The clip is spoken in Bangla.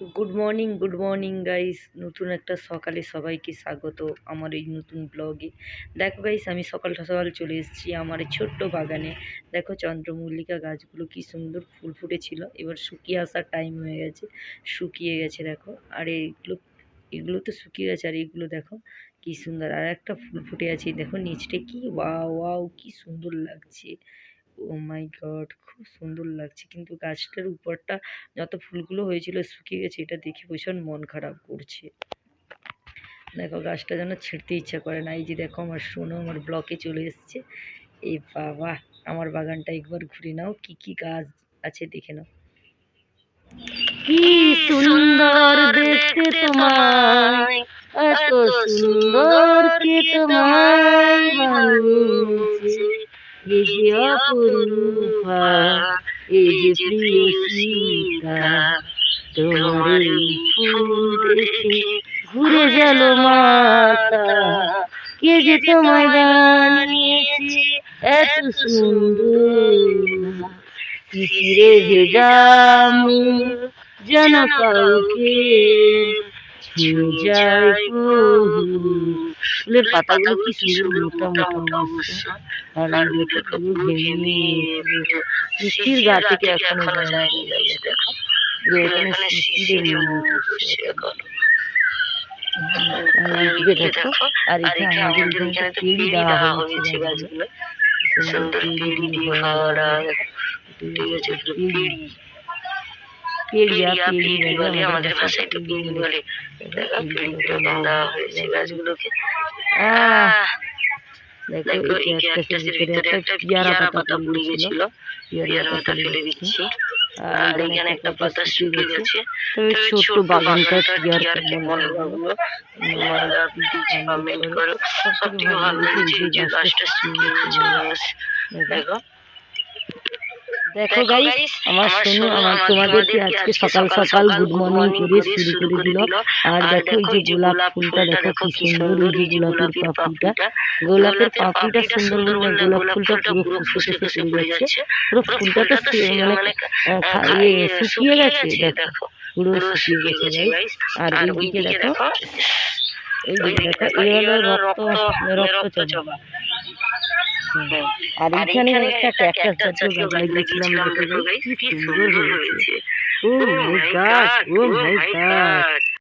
Good morning good morning guys নতুন একটা সকালে সবাইকে স্বাগত আমার এই নতুন ব্লগে দেখো গাইস আমি সকালটা সকাল চলে এসেছি আমার এই ছোট্ট বাগানে। দেখো, চন্দ্রমল্লিকা গাছগুলো কি সুন্দর ফুল ফুটেছিল। এবার শুকিয়ে আসার টাইম হয়ে গেছে, শুকিয়ে গেছে, দেখো। আর এইগুলো এগুলো তো শুকিয়ে গেছে, আর এইগুলো দেখো, কি সুন্দর। আর একটা ফুল ফুটে আছে, দেখো, নিচটা কি? ওয়াও ওয়াও কি সুন্দর লাগছে। ও মাই গড খুব সুন্দর লাগছে। কিন্তু গাছটার উপরটা যত ফুলগুলো হয়েছিল শুকিয়ে গেছে, এটা দেখে ভীষণ মন খারাপ করছে। দেখো, গাছটা যেন ছিঁড়তে ইচ্ছা করে না। এই যে দেখো, আমার সোনু আমার ব্লকে চলে এসছে। এই বাবা, আমার বাগানটা একবার ঘুরে নাও, কি কি গাছ আছে দেখে নাও। কি সুন্দর দেখতে তোমায়, এত সুন্দর যে যে সীতা তোমার ফুল ঘুরে গেল মাতা কে যে তোমায় এত সুন্দর ছুঁয়ে যায় প্রভু ফুলের পাতাগুলো কি সুন্দর মোটা মোটা অবশ্য আর ভেঙে শিশির গা থেকে এখনও যে এখানে মনে হচ্ছে এখন দেখো। আর এখানে আমাদের এখানে তো পিড়ি দেওয়া হয়েছে গাছগুলো। সুন্দর পিড়ি দিয়ে ভরা ঠিক আছে পিড়ি। পেড়িয়া পিড়ি বলে আমাদের ভাষায় একটু পিড়ি বলে দেখো পিড়িটা বাঁধা হয়েছে গাছগুলোকে। দেখো এই একটা ভিতরে একটা পিয়ারা পাতা পড়ে গেছিল। পিয়ারা পাতা ফেলে দিচ্ছি। আর এখানে একটা পাতা শুকিয়ে গেছে। তবে ছোট্ট বাগানটা পিয়ারা কেমন লাগল কমেন্ট করো। সব ভালো লেগেছে। যে গাছটা শুকিয়ে গেছে। দেখো। দেখো গাইস আমার সোনু আমার তোমাদেরকে আজকে সকাল সকাল গুড মর্নিং করে শুরু করে দিল। আর দেখো এই যে গোলাপ ফুলটা দেখো কি সুন্দর এই যে গোলাপের পাপড়িটা গোলাপের পাপড়িটা সুন্দর মানে গোলাপ ফুলটা পুরো ফুসে ফুসে পড়ে যাচ্ছে। পুরো ফুলটা তো মানে শুকিয়ে গেছে দেখো। পুরো শুকিয়ে গেছে গাইস আর এইদিকে দেখো এই দেখো এই হলো রক্ত রক্ত চবা আর এখানে একটা ক্যাকটাস জাতীয় গাছ লাগিয়েছিলাম দেখতে গাইস কি সুন্দর হয়েছে। ও মাই গড ও মাই গড